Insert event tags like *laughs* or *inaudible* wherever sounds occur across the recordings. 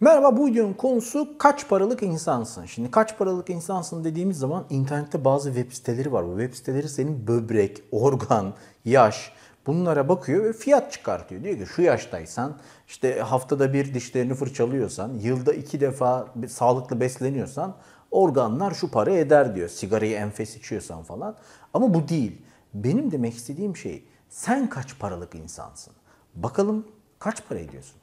Merhaba bu videonun konusu kaç paralık insansın? Şimdi kaç paralık insansın dediğimiz zaman internette bazı web siteleri var. Bu web siteleri senin böbrek, organ, yaş bunlara bakıyor ve fiyat çıkartıyor. Diyor ki şu yaştaysan işte haftada bir dişlerini fırçalıyorsan, yılda iki defa sağlıklı besleniyorsan organlar şu para eder diyor. Sigarayı enfes içiyorsan falan. Ama bu değil. Benim demek istediğim şey sen kaç paralık insansın? Bakalım kaç para ediyorsun?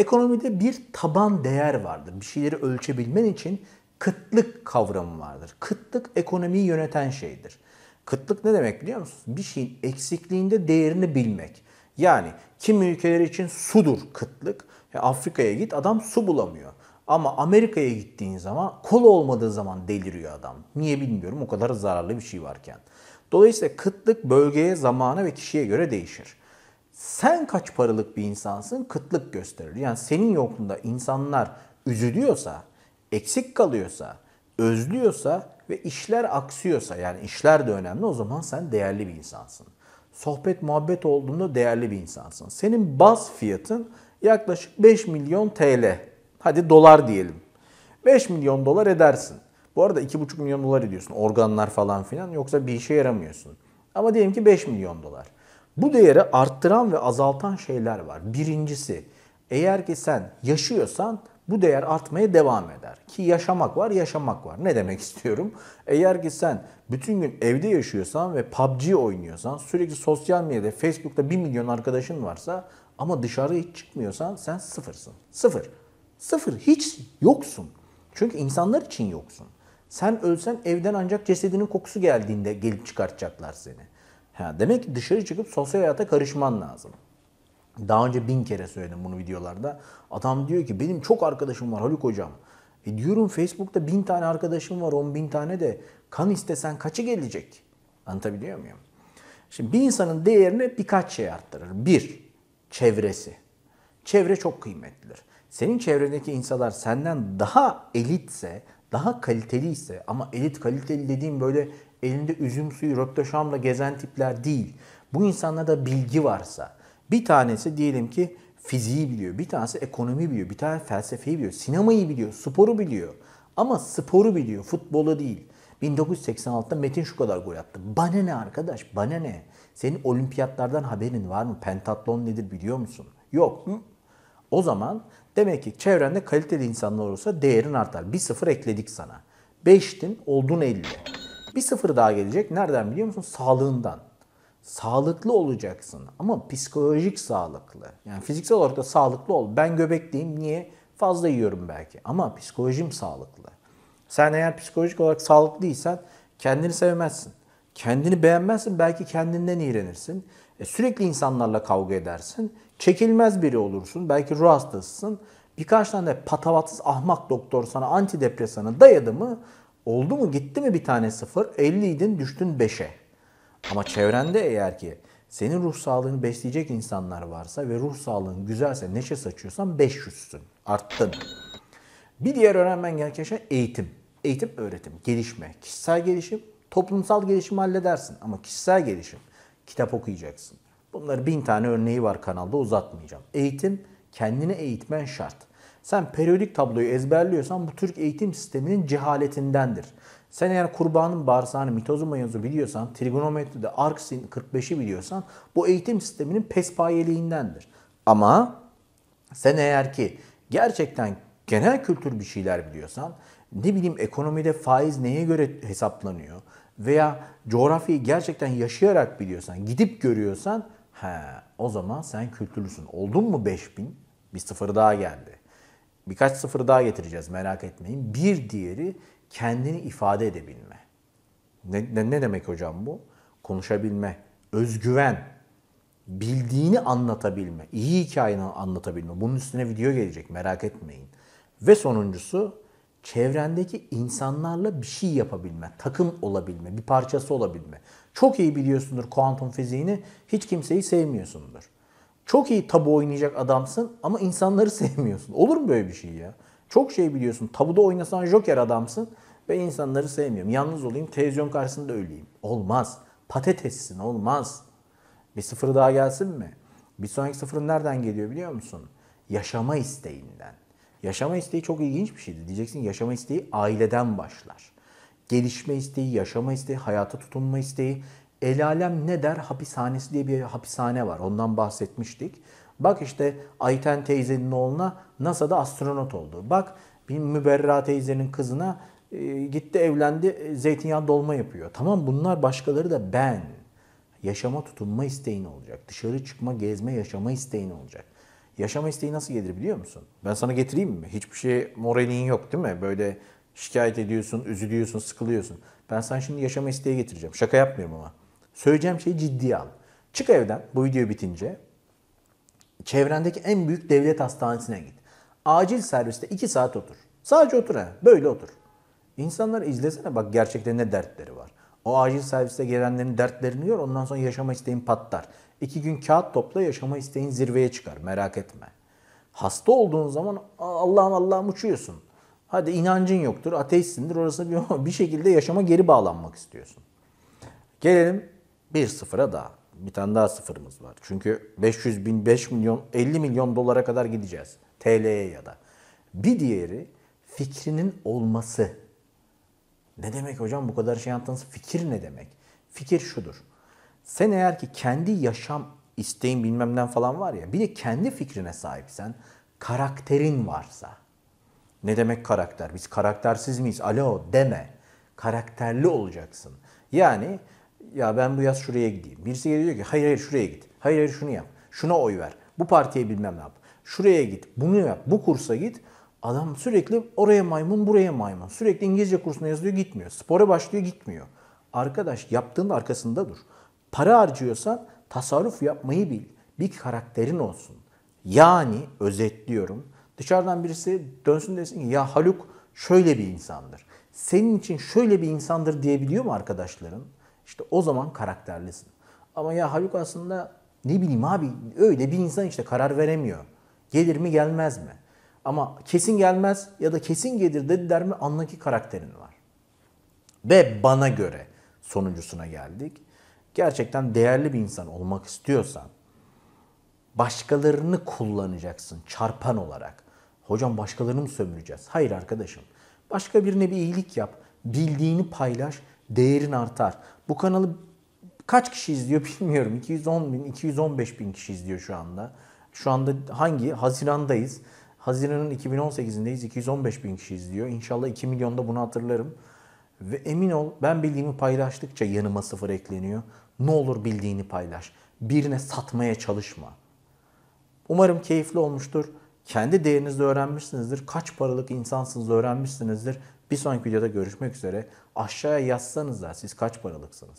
Ekonomide bir taban değer vardır. Bir şeyleri ölçebilmen için kıtlık kavramı vardır. Kıtlık ekonomiyi yöneten şeydir. Kıtlık ne demek biliyor musunuz? Bir şeyin eksikliğinde değerini bilmek. Yani kimi ülkeler için sudur kıtlık. Ya Afrika'ya git adam su bulamıyor. Ama Amerika'ya gittiğin zaman kola olmadığı zaman deliriyor adam. Niye bilmiyorum o kadar zararlı bir şey varken. Dolayısıyla kıtlık bölgeye, zamana ve kişiye göre değişir. Sen kaç paralık bir insansın kıtlık gösterir. Yani senin yokluğunda insanlar üzülüyorsa, eksik kalıyorsa, özlüyorsa ve işler aksıyorsa yani işler de önemli o zaman sen değerli bir insansın. Sohbet muhabbet olduğunda değerli bir insansın. Senin baz fiyatın yaklaşık 5 milyon TL. Hadi dolar diyelim. 5 milyon dolar edersin. Bu arada 2,5 milyon dolar ediyorsun. Organlar falan filan yoksa bir işe yaramıyorsun. Ama diyelim ki 5 milyon dolar. Bu değeri arttıran ve azaltan şeyler var. Birincisi eğer ki sen yaşıyorsan bu değer artmaya devam eder. Ki yaşamak var, yaşamak var. Ne demek *laughs* istiyorum? Eğer ki sen bütün gün evde yaşıyorsan ve PUBG oynuyorsan, sürekli sosyal medyada, Facebook'ta 1 milyon arkadaşın varsa ama dışarı hiç çıkmıyorsan sen sıfırsın. Sıfır. Sıfır. Hiç yoksun. Çünkü insanlar için yoksun. Sen ölsen evden ancak cesedinin kokusu geldiğinde gelip çıkartacaklar seni. Ha, demek ki dışarı çıkıp sosyal hayata karışman lazım. Daha önce bin kere söyledim bunu videolarda. Adam diyor ki benim çok arkadaşım var Haluk hocam. E diyorum Facebook'ta bin tane arkadaşım var, on bin tane de kan istesen kaçı gelecek? Anlatabiliyor muyum? Şimdi bir insanın değerini birkaç şey arttırır. Bir, çevresi. Çevre çok kıymetlidir. Senin çevrendeki insanlar senden daha elitse, daha kaliteliyse ama elit kaliteli dediğim böyle elinde üzüm suyu röptoşamla gezen tipler değil. Bu insanlarda bilgi varsa bir tanesi diyelim ki fiziği biliyor, bir tanesi ekonomi biliyor, bir tane felsefeyi biliyor, sinemayı biliyor, sporu biliyor. Ama sporu biliyor, futbolu değil. 1986'da Metin şu kadar gol attı. Bana ne arkadaş, bana ne? Senin olimpiyatlardan haberin var mı? Pentatlon nedir biliyor musun? Yok. O zaman demek ki çevrende kaliteli insanlar olursa değerin artar. Bir sıfır ekledik sana. 5'tin oldun 50. Bir sıfır daha gelecek. Nereden biliyor musun? Sağlığından. Sağlıklı olacaksın ama psikolojik sağlıklı. Yani fiziksel olarak da sağlıklı ol. Ben göbekliyim. Niye? Fazla yiyorum belki. Ama psikolojim sağlıklı. Sen eğer psikolojik olarak sağlıklıysan kendini sevmezsin. Kendini beğenmezsin. Belki kendinden iğrenirsin. E, sürekli insanlarla kavga edersin. Çekilmez biri olursun. Belki ruh hastasısın. Birkaç tane patavatsız ahmak doktor sana antidepresanı dayadı mı Oldu mu gitti mi bir tane sıfır 50 idin düştün 5'e. Ama çevrende eğer ki senin ruh sağlığını besleyecek insanlar varsa ve ruh sağlığın güzelse neşe saçıyorsan 500'sün. Arttın. Bir diğer öğrenmen gereken şey eğitim. Eğitim, öğretim, gelişme, kişisel gelişim, toplumsal gelişim halledersin. Ama kişisel gelişim, kitap okuyacaksın. Bunları bin tane örneği var kanalda uzatmayacağım. Eğitim, kendini eğitmen şart. Sen periyodik tabloyu ezberliyorsan bu Türk eğitim sisteminin cehaletindendir. Sen eğer kurbanın bağırsağını, mitozu mayozu biliyorsan, trigonometride arksin 45'i biliyorsan bu eğitim sisteminin pespayeliğindendir. Ama sen eğer ki gerçekten genel kültür bir şeyler biliyorsan, ne bileyim ekonomide faiz neye göre hesaplanıyor veya coğrafyayı gerçekten yaşayarak biliyorsan, gidip görüyorsan, he, o zaman sen kültürlüsün. Oldun mu 5000? Bir sıfır daha geldi. Birkaç sıfır daha getireceğiz merak etmeyin. Bir diğeri kendini ifade edebilme. Ne, ne, ne demek hocam bu? Konuşabilme, özgüven, bildiğini anlatabilme, iyi hikayeni anlatabilme. Bunun üstüne video gelecek merak etmeyin. Ve sonuncusu çevrendeki insanlarla bir şey yapabilme, takım olabilme, bir parçası olabilme. Çok iyi biliyorsundur kuantum fiziğini, hiç kimseyi sevmiyorsundur. Çok iyi tabu oynayacak adamsın ama insanları *laughs* sevmiyorsun. Olur mu böyle bir şey ya? Çok şey biliyorsun. Tabuda oynasan joker adamsın ve insanları sevmiyorum. Yalnız olayım, televizyon karşısında öleyim. Olmaz. Patatessin olmaz. Bir sıfır daha gelsin mi? Bir sonraki sıfırın nereden geliyor biliyor musun? Yaşama isteğinden. Yaşama isteği çok ilginç bir şeydi. Diyeceksin yaşama isteği aileden başlar. Gelişme isteği, yaşama isteği, hayata tutunma isteği. El alem ne der? Hapishanesi diye bir hapishane var. Ondan bahsetmiştik. Bak işte Ayten teyzenin oğluna NASA'da astronot oldu. Bak bir Müberra teyzenin kızına e, gitti evlendi e, zeytinyağı dolma yapıyor. Tamam bunlar başkaları da ben. Yaşama tutunma isteğin olacak. Dışarı çıkma, gezme, yaşama isteğin olacak. Yaşama isteği nasıl gelir biliyor musun? Ben sana getireyim mi? Hiçbir şey moralin yok değil mi? Böyle şikayet ediyorsun, üzülüyorsun, sıkılıyorsun. Ben sana şimdi yaşama isteği getireceğim. Şaka yapmıyorum ama. Söyleyeceğim şeyi ciddiye al. Çık evden bu video bitince. Çevrendeki en büyük devlet hastanesine git. Acil serviste 2 saat otur. Sadece otur ha. Böyle otur. İnsanları izlesene bak gerçekten ne dertleri var. O acil serviste gelenlerin dertlerini gör ondan sonra yaşama isteğin patlar. İki gün kağıt topla yaşama isteğin zirveye çıkar merak etme. Hasta olduğun zaman Allah'ım Allah'ım uçuyorsun. Hadi inancın yoktur, ateistsindir. Orası bir, *laughs* bir şekilde yaşama geri bağlanmak istiyorsun. Gelelim bir sıfıra daha. Bir tane daha sıfırımız var. Çünkü 500 bin, 5 milyon, 50 milyon dolara kadar gideceğiz. TL'ye ya da. Bir diğeri fikrinin olması. Ne demek hocam bu kadar şey anlattınız? Fikir ne demek? Fikir şudur. Sen eğer ki kendi yaşam isteğin bilmemden falan var ya bir de kendi fikrine sahipsen karakterin varsa ne demek karakter? Biz karaktersiz miyiz? Alo deme. Karakterli olacaksın. Yani ya ben bu yaz şuraya gideyim. Birisi geliyor ki hayır hayır şuraya git. Hayır hayır şunu yap. Şuna oy ver. Bu partiye bilmem ne yap. Şuraya git. Bunu yap. Bu kursa git. Adam sürekli oraya maymun buraya maymun. Sürekli İngilizce kursuna yazılıyor gitmiyor. Spora başlıyor gitmiyor. Arkadaş yaptığın arkasında dur. Para harcıyorsan tasarruf yapmayı bil. Bir karakterin olsun. Yani özetliyorum. Dışarıdan birisi dönsün desin ki ya Haluk şöyle bir insandır. Senin için şöyle bir insandır diyebiliyor mu arkadaşların? İşte o zaman karakterlisin. Ama ya Haluk aslında ne bileyim abi öyle bir insan işte karar veremiyor. Gelir mi gelmez mi? Ama kesin gelmez ya da kesin gelir dediler mi anla ki karakterin var. Ve bana göre sonuncusuna geldik. Gerçekten değerli bir insan olmak istiyorsan başkalarını kullanacaksın çarpan olarak. Hocam başkalarını mı sömüreceğiz? Hayır arkadaşım. Başka birine bir iyilik yap. Bildiğini paylaş. Değerin artar. Bu kanalı kaç kişi izliyor *laughs* bilmiyorum. 210 bin, 215 bin kişi izliyor şu anda. Şu anda hangi? Hazirandayız. Haziran'ın 2018'indeyiz. 215 bin kişi izliyor. İnşallah 2 milyonda bunu hatırlarım. Ve emin ol ben bildiğimi paylaştıkça yanıma sıfır ekleniyor. Ne olur bildiğini paylaş. Birine satmaya çalışma. Umarım keyifli olmuştur. Kendi değerinizi öğrenmişsinizdir. Kaç paralık insansınız öğrenmişsinizdir. Bir sonraki videoda görüşmek üzere. Aşağıya yazsanız da siz kaç paralıksınız?